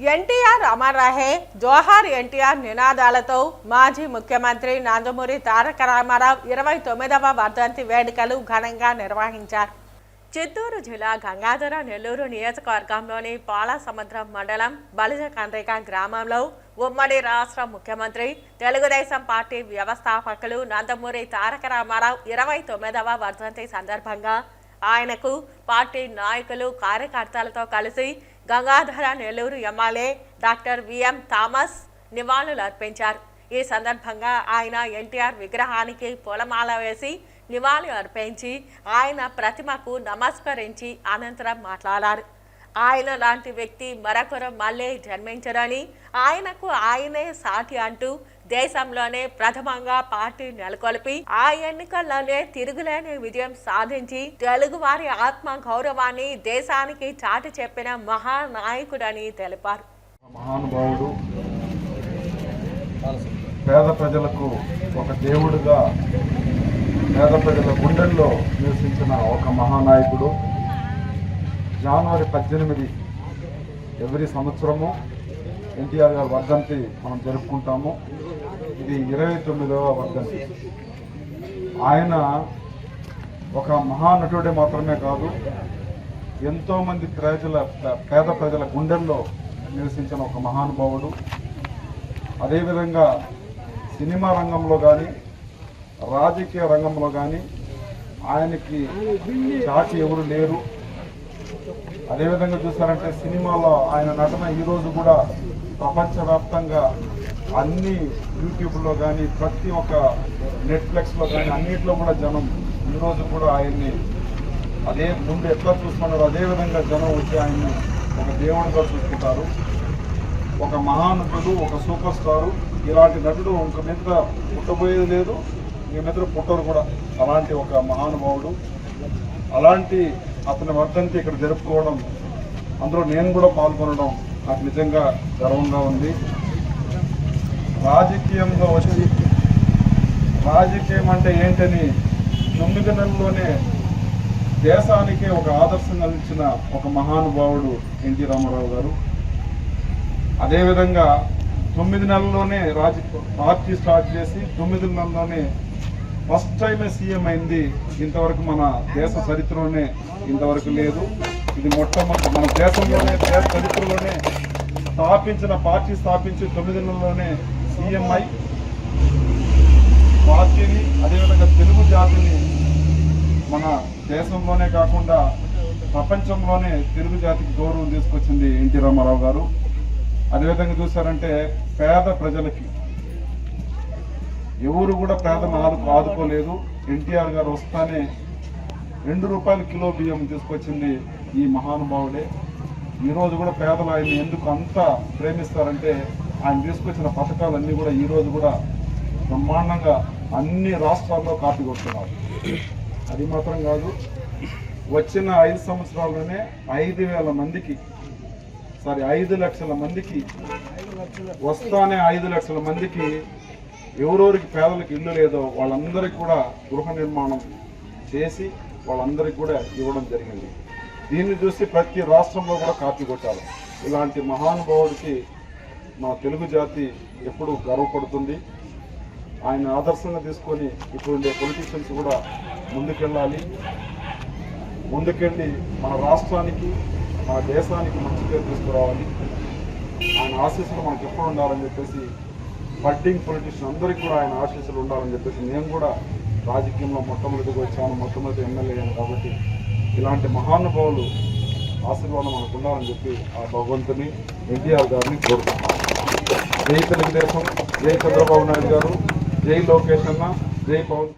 ఎన్టీఆర్ అమర్ జోహార్ ఎన్టీఆర్ నినాదాలతో మాజీ ముఖ్యమంత్రి నందమూరి తారక రామారావు ఇరవై తొమ్మిదవ వర్ధంతి వేడుకలు ఘనంగా నిర్వహించారు. చిత్తూరు జిల్లా గంగాధర నెల్లూరు నియోజకవర్గంలోని పాలసముద్రం మండలం బలిజ కండ్రిక గ్రామంలో ఉమ్మడి రాష్ట్ర ముఖ్యమంత్రి తెలుగుదేశం పార్టీ వ్యవస్థాపకులు నందమూరి తారక రామారావు ఇరవై తొమ్మిదవ వర్ధంతి సందర్భంగా ఆయనకు పార్టీ నాయకులు కార్యకర్తలతో కలిసి Gangadhara Nellore MLA doctor VM Thomas నివాళులు అర్పించారు. ఈ సందర్భంగా ఆయన ఎన్టీఆర్ విగ్రహానికి పూలమాల వేసి నివాళులు అర్పించి ఆయన ప్రతిమకు నమస్కరించి అనంతరం మాట్లాడారు. ఆయన లాంటి వ్యక్తి మరొకరు మళ్ళీ జన్మించరని ఆయనకు ఆయనే సాటి అంటూ దేశంలోనే ప్రథమంగా పార్టీ నెలకొల్పి ఆ ఎన్నికల్లోనే తిరుగులేని విజయం సాధించి తెలుగువారి ఆత్మ గౌరవాన్ని దేశానికి చాటి చెప్పిన మహానాయకుడని తెలిపారు. మహానుభావుడు పేద ప్రజలకు ఒక దేవుడుగా పేద ప్రజల గుండెల్లో నివసించిన ఒక మహానాయకుడు. జనవరి పద్దెనిమిది ఎవరి సంవత్సరము ఎన్టీఆర్ గారి వర్ధంతి మనం జరుపుకుంటాము. ఇది ఇరవై తొమ్మిదవ వర్ధంతి. ఆయన ఒక మహానటుడే మాత్రమే కాదు ఎంతోమంది ప్రజల పేద ప్రజల గుండెల్లో నివసించిన ఒక మహానుభావుడు. అదేవిధంగా సినిమా రంగంలో కానీ రాజకీయ రంగంలో కానీ ఆయనకి చాటి ఎవరు లేరు. అదేవిధంగా చూసారంటే సినిమాలో ఆయన నటన ఈరోజు కూడా ప్రపంచవ్యాప్తంగా అన్ని యూట్యూబ్లో కానీ ప్రతి ఒక్క నెట్ఫ్లిక్స్లో కానీ అన్నిట్లో కూడా జనం ఈరోజు కూడా ఆయన్ని అదే ముందు ఎట్లా చూసుకున్నారో అదే విధంగా జనం వచ్చి ఆయన్ని ఒక దేవుడిగా చూసుకుంటారు. ఒక మహానటుడు ఒక సూపర్ స్టారు ఇలాంటి నటుడు ఇంక మీద పుట్టబోయేది లేదు. ఇంక మీద పుట్టరు కూడా. అలాంటి ఒక మహానుభావుడు. అలాంటి అతని వర్ధంతి ఇక్కడ జరుపుకోవడం అందులో నేను కూడా పాల్గొనడం నాకు నిజంగా గర్వంగా ఉంది. రాజకీయంలో వచ్చి రాజకీయం అంటే ఏంటని తొమ్మిది నెలల్లోనే దేశానికి ఒక ఆదర్శం అందించిన ఒక మహానుభావుడు ఎన్టీ రామారావు గారు. అదేవిధంగా తొమ్మిది నెలల్లోనే రాజ పార్టీ స్టార్ట్ చేసి తొమ్మిది నెలల్లోనే ఫస్ట్ టైమే సీఎం అయింది. ఇంతవరకు మన దేశ చరిత్రలోనే ఇంతవరకు లేదు. ఇది మొట్టమొదటి మన దేశంలోనే దేశ చరిత్రలోనే స్థాపించిన పార్టీ స్థాపించి తొమ్మిది నెలల్లోనే పార్టీని అదేవిధంగా తెలుగు జాతిని మన దేశంలోనే కాకుండా ప్రపంచంలోనే తెలుగు జాతికి గౌరవం తీసుకొచ్చింది ఎన్టీ రామారావు గారు. అదేవిధంగా చూసారంటే పేద ప్రజలకి. ఎవరు కూడా పేదను ఆదు ఆదుకోలేదు. ఎన్టీఆర్ గారు వస్తానే రెండు రూపాయల కిలో బియ్యం తీసుకొచ్చింది ఈ మహానుభావుడే. ఈరోజు కూడా పేదలు ఆయన ఎందుకు అంత ప్రేమిస్తారంటే ఆయన తీసుకొచ్చిన పథకాలన్నీ కూడా ఈరోజు కూడా బ్రహ్మాండంగా అన్ని రాష్ట్రాల్లో కాపీ కొడుతున్నారు. అది మాత్రం కాదు వచ్చిన ఐదు సంవత్సరాల్లోనే ఐదు వేల మందికి సారీ ఐదు లక్షల మందికి వస్తానే ఐదు లక్షల మందికి ఎవరెవరికి పేదలకు ఇల్లు లేదో వాళ్ళందరికీ కూడా గృహ నిర్మాణం చేసి వాళ్ళందరికీ కూడా ఇవ్వడం జరిగింది. దీన్ని చూసి ప్రతి రాష్ట్రంలో కూడా కాపీ కొట్టాలి ఇలాంటి మహానుభావుడికి మా తెలుగు జాతి ఎప్పుడు గర్వపడుతుంది. ఆయన ఆదర్శంగా తీసుకొని ఇప్పుడు ఉండే పొలిటీషియన్స్ కూడా ముందుకెళ్ళాలి. ముందుకెళ్ళి మన రాష్ట్రానికి మన దేశానికి మంచి పేరు తీసుకురావాలి. ఆయన ఆశీస్సులు మనకు ఎప్పుడు ఉండాలని చెప్పేసి బడ్డింగ్ పొలిటీషియన్ అందరికీ కూడా ఆయన ఆశీస్సులు ఉండాలని చెప్పేసి నేను కూడా రాజకీయంలో మొట్టమొదటిగా వచ్చాను మొట్టమొదటి ఎమ్మెల్యే అయ్యాను కాబట్టి ఇలాంటి మహానుభావులు ఆశీర్వాదం మనకు ఉండాలని చెప్పి ఆ భగవంతుని ఎన్టీఆర్ గారిని కోరుకుంటున్నాను. జై తెలుగుదేశం జై చంద్రబాబు నాయుడు గారు జై లోకేష్ అన్న జై పవన్